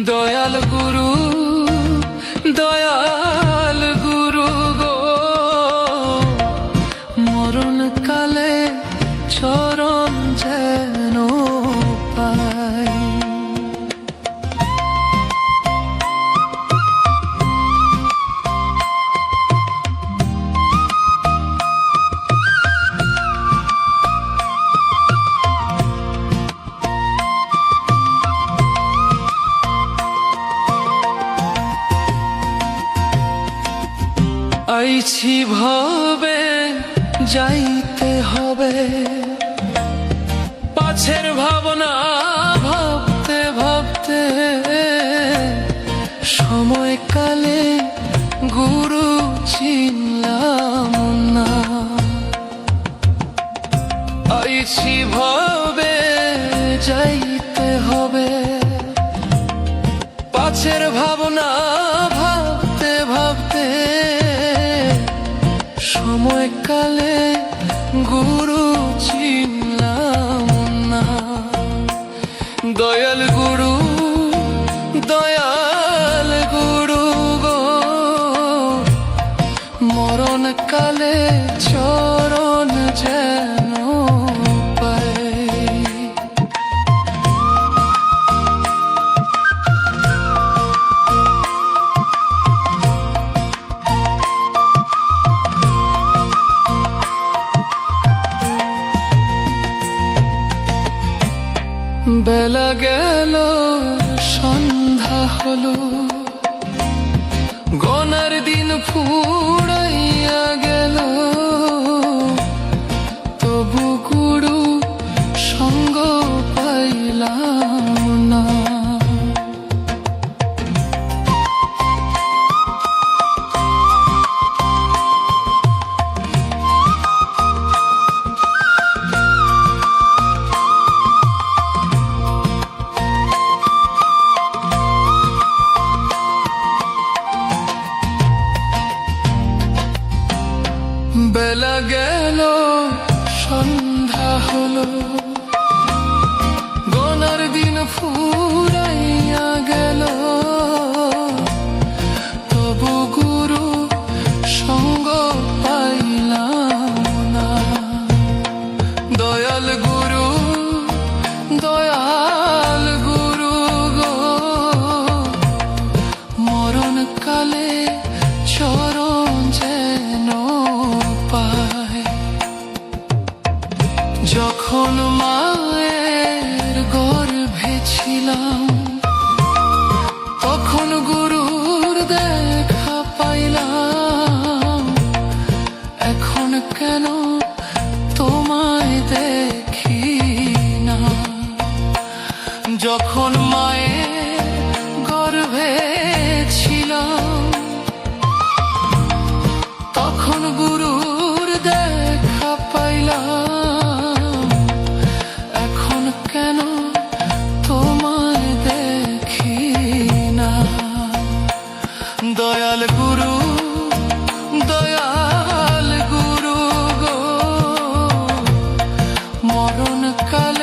দয়াল গুরু দয়াল গুরু গো। মরণ কালে চরণ আইছি ভবে, যাইতে হবে। পাছের ভাবনা ভাবতে ভাবতে, সময়কালে গুরু চিনলাম না। আইছি ভবে, যাইতে হবে। পাছের ভাবনা সময়কালে গুরু চিনলাম না। দয়াল গুরু দয়াল গুরু গো। মরণ কালে চরণ যেন বেলা গেল সন্ধ্যা হলো। গনার দিন ফুড়াইয়া গেল। তবু বেলা গেল, সন্ধ্যা হলো। গনার দিন ফুরাইয়া গেল। তবু গুরু সঙ্গ পাইলাম না। দয়াল গুরু দয়াল গুরু গো। মরণ কালে যখন মায়ের গর্ভে ছিলাম তখন গুরুর দেখা পাইলাম। এখন কেন তোমায় দেখি না? যখন দয়াল গুরু দয়াল গুরু গো। মরণ কাল